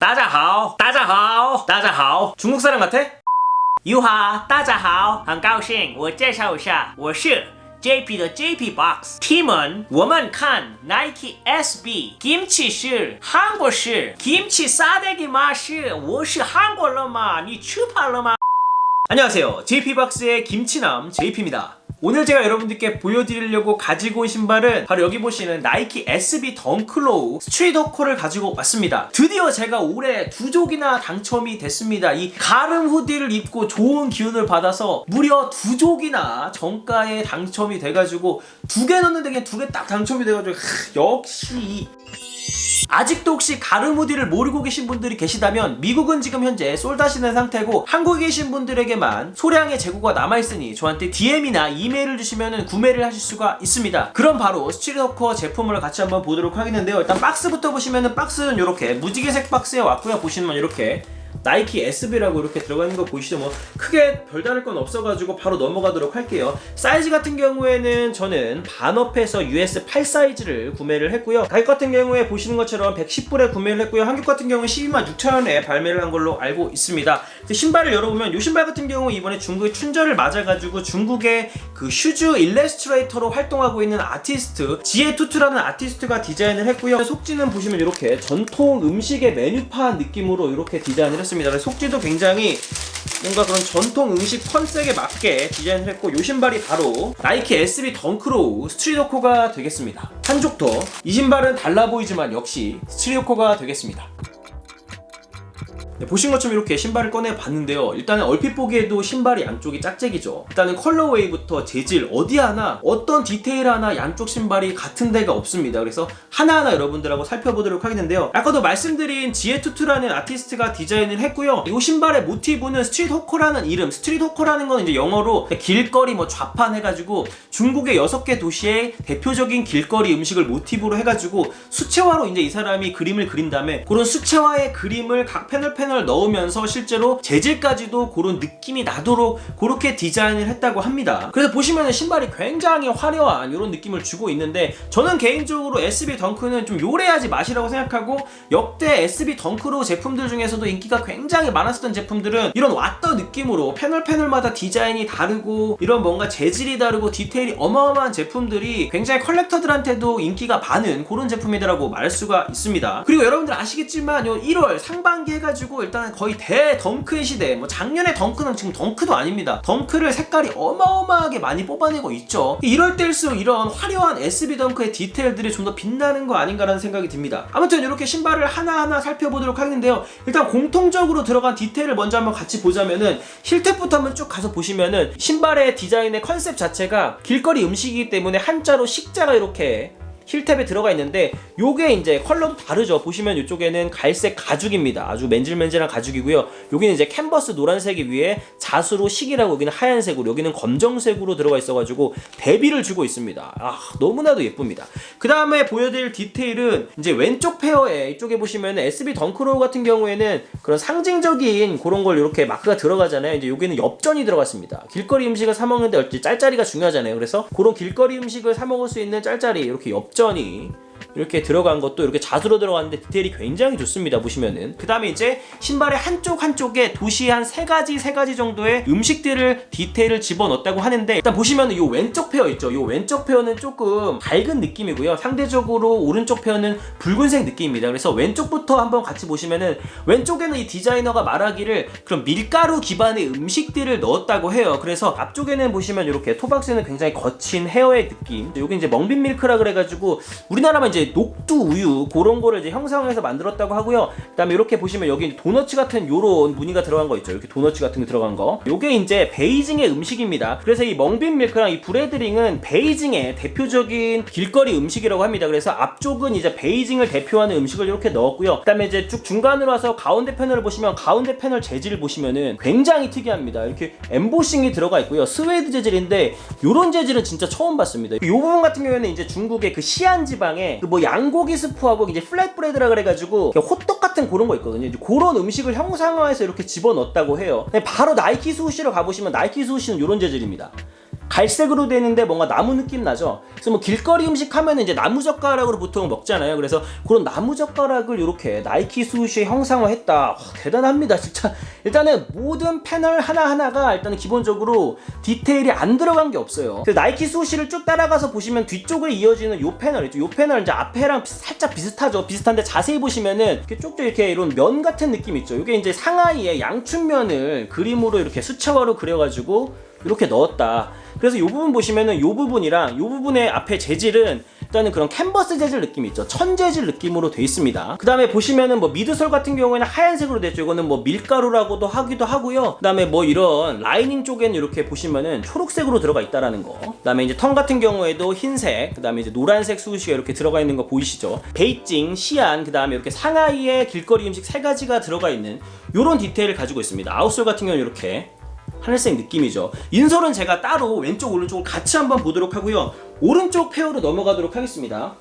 大家好，大家好，大家好。 중국 사람 같아? 你好，大家好，很高兴。我介绍一下，我是 JP 的 JP Box。T 们，我们看 Nike SB 김치 是韩国式，김치 싸대기 맛是我是韩国人嘛？你吃饭了吗？ 안녕하세요. JP박스의 김치남 JP입니다. 오늘 제가 여러분들께 보여드리려고 가지고 온 신발은 바로 여기 보시는 나이키 SB 덩클로우 스트리트 호커를 가지고 왔습니다. 드디어 제가 올해 두 족이나 당첨이 됐습니다. 이 가름 후디를 입고 좋은 기운을 받아서 무려 두 족이나 정가에 당첨이 돼가지고 두 개 넣는데 그냥 두 개 딱 당첨이 돼가지고 하, 역시 이 아직도 혹시 가르무디를 모르고 계신 분들이 계시다면 미국은 지금 현재 솔다시는 상태고 한국에 계신 분들에게만 소량의 재고가 남아있으니 저한테 DM이나 이메일을 주시면 구매를 하실 수가 있습니다. 그럼 바로 스트리더커 제품을 같이 한번 보도록 하겠는데요. 일단 박스부터 보시면은 박스는 이렇게 무지개색 박스에 왔고요. 보시면 이렇게 나이키 SB라고 이렇게 들어가 있는 거 보이시죠? 뭐 크게 별다를 건 없어가지고 바로 넘어가도록 할게요. 사이즈 같은 경우에는 저는 반업해서 US 8 사이즈를 구매를 했고요. 가격 같은 경우에 보시는 것처럼 110불에 구매를 했고요. 한국 같은 경우는 12만 6천 원에 발매를 한 걸로 알고 있습니다. 신발을 열어보면 이 신발 같은 경우 이번에 중국의 춘절을 맞아가지고 중국의 그 슈즈 일러스트레이터로 활동하고 있는 아티스트 지에 투투라는 아티스트가 디자인을 했고요. 속지는 보시면 이렇게 전통 음식의 메뉴판 느낌으로 이렇게 디자인을 했습니다. 그래서 속지도 굉장히 뭔가 그런 전통 음식 컨셉에 맞게 디자인을 했고 이 신발이 바로 나이키 SB 덩크로우 스트리더코가 되겠습니다. 한쪽 더. 이 신발은 달라 보이지만 역시 스트리더코가 되겠습니다. 네, 보신 것처럼 이렇게 신발을 꺼내 봤는데요. 일단은 얼핏 보기에도 신발이 양쪽이 짝짝이죠. 일단은 컬러웨이부터 재질 어디 하나 어떤 디테일 하나 양쪽 신발이 같은 데가 없습니다. 그래서 하나하나 여러분들하고 살펴보도록 하겠는데요. 아까도 말씀드린 지에투투라는 아티스트가 디자인을 했고요. 이 신발의 모티브는 스트리트 호커라는 이름, 스트리트 호커라는 건 이제 영어로 길거리 뭐 좌판 해가지고 중국의 여섯 개 도시의 대표적인 길거리 음식을 모티브로 해가지고 수채화로 이제 이 사람이 그림을 그린 다음에 그런 수채화의 그림을 각 패널 패널 넣으면서 실제로 재질까지도 그런 느낌이 나도록 그렇게 디자인을 했다고 합니다. 그래서 보시면은 신발이 굉장히 화려한 이런 느낌을 주고 있는데 저는 개인적으로 SB 덩크는 좀 요래야지 맛이라고 생각하고 역대 SB 덩크로 제품들 중에서도 인기가 굉장히 많았었던 제품들은 이런 왔던 느낌으로 패널 패널마다 디자인이 다르고 이런 뭔가 재질이 다르고 디테일이 어마어마한 제품들이 굉장히 컬렉터들한테도 인기가 많은 그런 제품이더라고 말할 수가 있습니다. 그리고 여러분들 아시겠지만 요 1월 상반기 해가지고 일단 거의 대덩크의 시대 뭐 작년에 덩크는 지금 덩크도 아닙니다. 덩크를 색깔이 어마어마하게 많이 뽑아내고 있죠. 이럴 때일수록 이런 화려한 SB 덩크의 디테일들이 좀 더 빛나는 거 아닌가라는 생각이 듭니다. 아무튼 이렇게 신발을 하나하나 살펴보도록 하겠는데요. 일단 공통적으로 들어간 디테일을 먼저 한번 같이 보자면은 힐탭부터 한번 쭉 가서 보시면은 신발의 디자인의 컨셉 자체가 길거리 음식이기 때문에 한자로 식자가 이렇게 힐탭에 들어가 있는데 요게 이제 컬러도 다르죠. 보시면 이쪽에는 갈색 가죽입니다. 아주 맨질맨질한 가죽이고요. 여기는 이제 캔버스 노란색이 위에 자수로 식이라고 여기는 하얀색으로 여기는 검정색으로 들어가 있어가지고 대비를 주고 있습니다. 아 너무나도 예쁩니다. 그 다음에 보여드릴 디테일은 이제 왼쪽 페어에 이쪽에 보시면 SB 덩크로우 같은 경우에는 그런 상징적인 그런 걸 이렇게 마크가 들어가잖아요. 이제 여기는 엽전이 들어갔습니다. 길거리 음식을 사 먹는데 어찌 짤짤이가 중요하잖아요. 그래서 그런 길거리 음식을 사 먹을 수 있는 짤짤이 이렇게 엽전 이 이렇게 들어간 것도 이렇게 자수로 들어갔는데 디테일이 굉장히 좋습니다 보시면은. 그 다음에 이제 신발의 한쪽 한쪽에 도시의 한세 가지 세 가지 정도의 음식들을 디테일을 집어넣었다고 하는데 일단 보시면은 이 왼쪽 페어 있죠? 이 왼쪽 페어는 조금 밝은 느낌이고요. 상대적으로 오른쪽 페어는 붉은색 느낌입니다. 그래서 왼쪽부터 한번 같이 보시면은 왼쪽에는 이 디자이너가 말하기를 그런 밀가루 기반의 음식들을 넣었다고 해요. 그래서 앞쪽에는 보시면 이렇게 토박스는 굉장히 거친 헤어의 느낌. 여기 이제 멍빈 밀크라 그래가지고 우리나라만 이제 녹두 우유 그런 거를 이제 형상해서 만들었다고 하고요. 그다음에 이렇게 보시면 여기 도너츠 같은 요런 무늬가 들어간 거 있죠. 이렇게 도너츠 같은 거 들어간 거. 요게 이제 베이징의 음식입니다. 그래서 이 멍빈 밀크랑 이 브레드링은 베이징의 대표적인 길거리 음식이라고 합니다. 그래서 앞쪽은 이제 베이징을 대표하는 음식을 이렇게 넣었고요. 그다음에 이제 쭉 중간으로 와서 가운데 패널을 보시면 가운데 패널 재질을 보시면은 굉장히 특이합니다. 이렇게 엠보싱이 들어가 있고요. 스웨이드 재질인데 요런 재질은 진짜 처음 봤습니다. 이 부분 같은 경우에는 이제 중국의 그 시안 지방에 그뭐 양고기 스프하고 이제 플랫브레드라 그래가지고 호떡 같은 그런 거 있거든요. 이제 그런 음식을 형상화해서 이렇게 집어넣었다고 해요. 바로 나이키 스우시로 가보시면 나이키 스우시는 이런 재질입니다. 갈색으로 되는데 뭔가 나무 느낌 나죠. 그래서 뭐 길거리 음식 하면은 이제 나무 젓가락으로 보통 먹잖아요. 그래서 그런 나무 젓가락을 이렇게 나이키 스우시에 형상화했다. 와, 대단합니다, 진짜. 일단은 모든 패널 하나 하나가 일단은 기본적으로 디테일이 안 들어간 게 없어요. 그 나이키 스우시를 쭉 따라가서 보시면 뒤쪽에 이어지는 요 패널 있죠. 요 패널 이제 앞에랑 비- 살짝 비슷하죠. 비슷한데 자세히 보시면은 이렇게 쭉쭉 이렇게 이런 면 같은 느낌 있죠. 이게 이제 상하이에 양춘면을 그림으로 이렇게 수채화로 그려가지고 이렇게 넣었다. 그래서 이 부분 보시면은 이 부분이랑 이 부분의 앞에 재질은 일단은 그런 캔버스 재질 느낌 있죠. 천 재질 느낌으로 돼 있습니다. 그 다음에 보시면은 뭐 미드솔 같은 경우에는 하얀색으로 됐죠. 이거는 뭐 밀가루라고도 하기도 하고요. 그 다음에 뭐 이런 라이닝 쪽에는 이렇게 보시면은 초록색으로 들어가 있다라는 거. 그 다음에 이제 턴 같은 경우에도 흰색, 그 다음에 이제 노란색 수시가 이렇게 들어가 있는 거 보이시죠? 베이징, 시안, 그 다음에 이렇게 상하이에 길거리 음식 세 가지가 들어가 있는 이런 디테일을 가지고 있습니다. 아웃솔 같은 경우는 이렇게 하늘색 느낌이죠. 인솔은 제가 따로 왼쪽 오른쪽을 같이 한번 보도록 하고요. 오른쪽 페어로 넘어가도록 하겠습니다.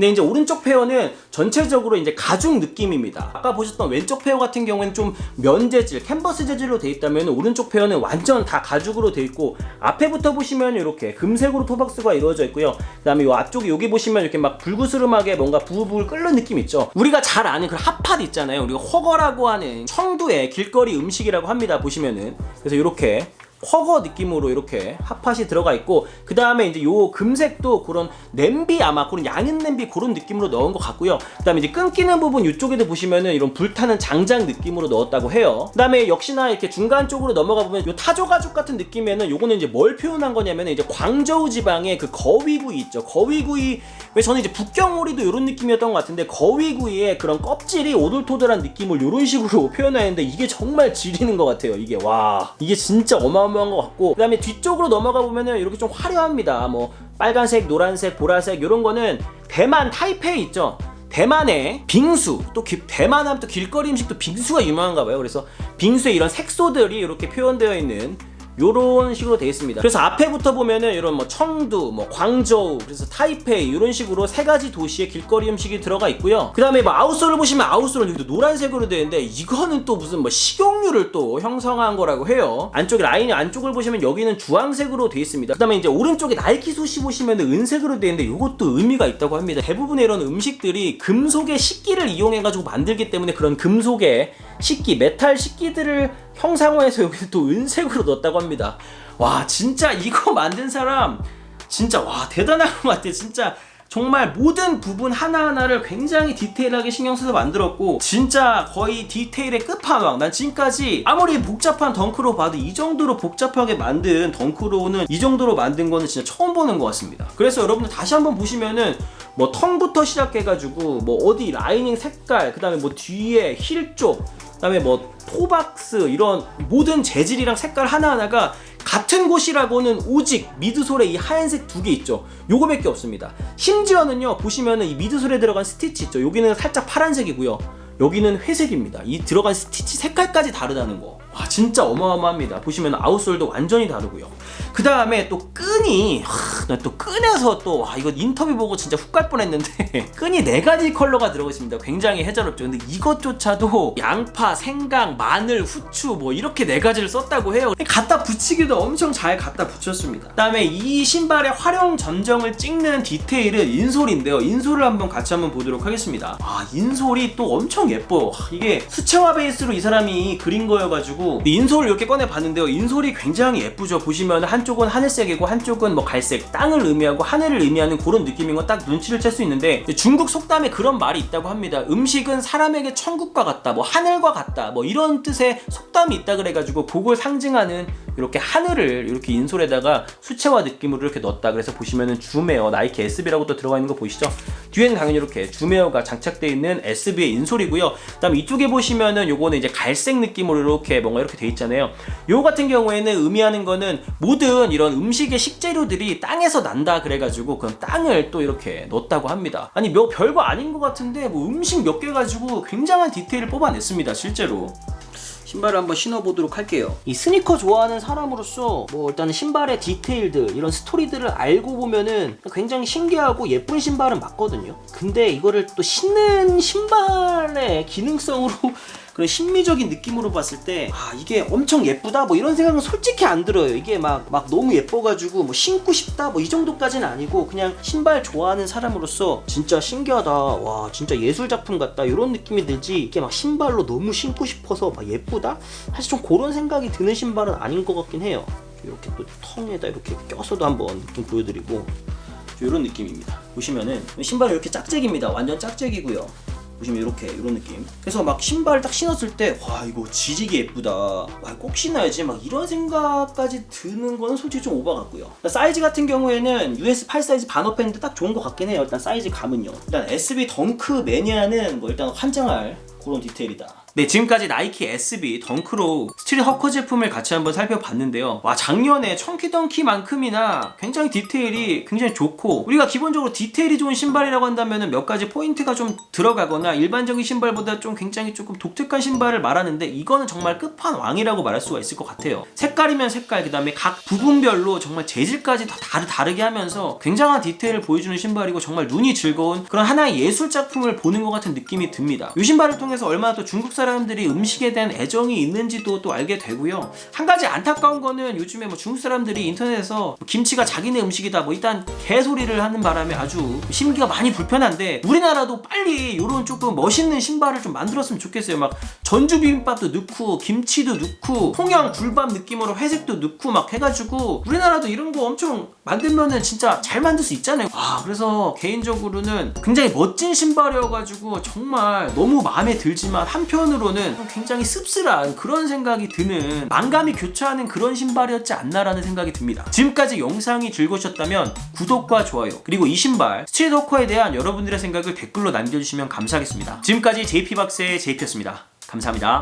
근데 이제 오른쪽 페어는 전체적으로 이제 가죽 느낌입니다. 아까 보셨던 왼쪽 페어 같은 경우에는 좀 면재질, 캔버스 재질로 돼 있다면 오른쪽 페어는 완전 다 가죽으로 돼 있고 앞에부터 보시면 이렇게 금색으로 토박스가 이루어져 있고요. 그다음에 이 앞쪽에 여기 보시면 이렇게 막 불구스름하게 뭔가 부글부글 끓는 느낌 있죠. 우리가 잘 아는 그 핫팟 있잖아요. 우리가 허거라고 하는 청두의 길거리 음식이라고 합니다. 보시면은 그래서 이렇게 허거 느낌으로 이렇게 핫팟이 들어가 있고 그 다음에 이제 요 금색도 그런 냄비 아마 그런 양은 냄비 그런 느낌으로 넣은 것 같고요. 그 다음에 이제 끊기는 부분 이쪽에도 보시면은 이런 불타는 장작 느낌으로 넣었다고 해요. 그 다음에 역시나 이렇게 중간 쪽으로 넘어가 보면 요 타조 가죽 같은 느낌에는 요거는 이제 뭘 표현한 거냐면 이제 광저우 지방의 그 거위구이 있죠. 거위구이 왜 저는 이제 북경오리도 이런 느낌이었던 것 같은데 거위구이의 그런 껍질이 오돌토돌한 느낌을 이런 식으로 표현하는데 이게 정말 지리는 것 같아요 이게. 와 이게 진짜 어마어마 한 것 같고 그 다음에 뒤쪽으로 넘어가 보면은 이렇게 좀 화려합니다. 뭐 빨간색 노란색 보라색 이런 거는 대만 타이페이 있죠? 대만의 빙수 또 기- 대만 하면 또 길거리 음식도 빙수가 유명한가 봐요. 그래서 빙수에 이런 색소들이 이렇게 표현되어 있는 요런 식으로 되어 있습니다. 그래서 앞에부터 보면은 이런 뭐 청두, 뭐 광저우, 그래서 타이페이 이런 식으로 세 가지 도시의 길거리 음식이 들어가 있고요. 그 다음에 뭐 아웃솔을 보시면 아웃솔은 여기도 노란색으로 되어 있는데 이거는 또 무슨 뭐 식용유를 또 형성한 거라고 해요. 안쪽에 라인 안쪽을 보시면 여기는 주황색으로 되어 있습니다. 그 다음에 이제 오른쪽에 나이키 수시 보시면은 은색으로 되어 있는데 이것도 의미가 있다고 합니다. 대부분의 이런 음식들이 금속의 식기를 이용해 가지고 만들기 때문에 그런 금속의 식기, 메탈 식기들을 형상화해서 여기 또 은색으로 넣었다고 합니다. 와, 진짜 이거 만든 사람 진짜 와 대단한 것 같아. 진짜 정말 모든 부분 하나하나를 굉장히 디테일하게 신경 써서 만들었고 진짜 거의 디테일의 끝판왕 난 지금까지 아무리 복잡한 덩크로 봐도 이 정도로 복잡하게 만든 덩크로는 이 정도로 만든 거는 진짜 처음 보는 것 같습니다 그래서 여러분들 다시 한번 보시면은 뭐 턴부터 시작해가지고 뭐 어디 라이닝 색깔 그 다음에 뭐 뒤에 힐 쪽 그다음에 뭐 토박스 이런 모든 재질이랑 색깔 하나하나가 같은 곳이라고는 오직 미드솔에 이 하얀색 두 개 있죠. 요거밖에 없습니다. 심지어는요 보시면은 이 미드솔에 들어간 스티치 있죠. 여기는 살짝 파란색이고요. 여기는 회색입니다. 이 들어간 스티치 색깔까지 다르다는 거. 와 진짜 어마어마합니다. 보시면 아웃솔도 완전히 다르고요. 그 다음에 또 끈이 나또 끈에서 또 와, 이거 인터뷰 보고 진짜 훅 갈 뻔했는데 끈이 네 가지 컬러가 들어가 있습니다. 굉장히 해자롭죠. 근데 이것조차도 양파, 생강, 마늘, 후추 뭐 이렇게 네 가지를 썼다고 해요. 갖다 붙이기도 엄청 잘 갖다 붙였습니다. 그다음에 이 신발의 활용 점정을 찍는 디테일은 인솔인데요. 인솔을 한번 같이 한번 보도록 하겠습니다. 아 인솔이 또 엄청 예뻐요. 하, 이게 수채화 베이스로 이 사람이 그린 거여가지고 인솔을 이렇게 꺼내 봤는데요. 인솔이 굉장히 예쁘죠. 보시면 한쪽은 하늘색이고 한쪽은 뭐 갈색, 땅을 의미하고 하늘을 의미하는 그런 느낌인 건 딱 눈치를 챌 수 있는데 중국 속담에 그런 말이 있다고 합니다. 음식은 사람에게 천국과 같다, 뭐 하늘과 같다, 뭐 이런 뜻의 속담이 있다 그래가지고 그걸 상징하는 이렇게 하늘을 이렇게 인솔에다가 수채화 느낌으로 이렇게 넣었다. 그래서 보시면은 줌웨어 나이키 SB라고 또 들어가 있는 거 보이시죠? 뒤에는 당연히 이렇게 줌웨어가 장착되어 있는 SB의 인솔이고요. 그다음 이쪽에 보시면은 요거는 이제 갈색 느낌으로 이렇게 뭔가 이렇게 돼 있잖아요. 요 같은 경우에는 의미하는 거는 모든 이런 음식의 식재료들이 땅에서 난다 그래가지고 그럼 땅을 또 이렇게 넣었다고 합니다. 아니 몇 별거 아닌 것 같은데 뭐 음식 몇 개 가지고 굉장한 디테일을 뽑아냈습니다 실제로. 신발을 한번 신어보도록 할게요. 이 스니커 좋아하는 사람으로서 뭐 일단은 신발의 디테일들 이런 스토리들을 알고 보면은 굉장히 신기하고 예쁜 신발은 맞거든요. 근데 이거를 또 신는 신발의 기능성으로 그런 심미적인 느낌으로 봤을 때 아 이게 엄청 예쁘다 뭐 이런 생각은 솔직히 안 들어요. 이게 막 막 너무 예뻐가지고 뭐 신고 싶다 뭐 이 정도까지는 아니고 그냥 신발 좋아하는 사람으로서 진짜 신기하다 와 진짜 예술 작품 같다 이런 느낌이 들지 이게 막 신발로 너무 신고 싶어서 막 예쁘다 사실 좀 그런 생각이 드는 신발은 아닌 것 같긴 해요. 이렇게 또 텅에다 이렇게 껴서도 한번 느낌 보여드리고 이런 느낌입니다. 보시면은 신발이 이렇게 짝짝입니다. 완전 짝짝이고요. 보시면 이렇게 이런 느낌. 그래서 막 신발 딱 신었을 때 와 이거 지지게 예쁘다. 와 꼭 신어야지. 막 이런 생각까지 드는 거는 솔직히 좀 오버 같고요. 사이즈 같은 경우에는 US 8 사이즈 반업했는데 딱 좋은 것 같긴 해요. 일단 사이즈 감은요. 일단 SB 덩크 매니아는 뭐 일단 환장할 그런 디테일이다. 네, 지금까지 나이키 SB 덩크로 스트릿 허커 제품을 같이 한번 살펴봤는데요. 와, 작년에 청키 덩키만큼이나 굉장히 디테일이 굉장히 좋고 우리가 기본적으로 디테일이 좋은 신발이라고 한다면 몇 가지 포인트가 좀 들어가거나 일반적인 신발보다 좀 굉장히 조금 독특한 신발을 말하는데 이거는 정말 끝판왕이라고 말할 수가 있을 것 같아요. 색깔이면 색깔, 그 다음에 각 부분별로 정말 재질까지 다 다르, 다르게 하면서 굉장한 디테일을 보여주는 신발이고 정말 눈이 즐거운 그런 하나의 예술 작품을 보는 것 같은 느낌이 듭니다. 이 신발을 통해서 얼마나 또 중국 사람들이 음식에 대한 애정이 있는지도 또 알게 되고요. 한 가지 안타까운 거는 요즘에 뭐 중국 사람들이 인터넷에서 뭐 김치가 자기네 음식이다 뭐 일단 개소리를 하는 바람에 아주 심기가 많이 불편한데 우리나라도 빨리 이런 조금 멋있는 신발을 좀 만들었으면 좋겠어요. 막 전주 비빔밥도 넣고 김치도 넣고 통영 굴밥 느낌으로 회색도 넣고 막 해가지고 우리나라도 이런 거 엄청 만들면은 진짜 잘 만들 수 있잖아요. 아 그래서 개인적으로는 굉장히 멋진 신발이어가지고 정말 너무 마음에 들지만 한편으로는 굉장히 씁쓸한 그런 생각이 드는 망감이 교차하는 그런 신발이었지 않나라는 생각이 듭니다. 지금까지 영상이 즐거우셨다면 구독과 좋아요 그리고 이 신발 스트릿 워커에 대한 여러분들의 생각을 댓글로 남겨주시면 감사하겠습니다. 지금까지 JP박스의 JP였습니다. 감사합니다.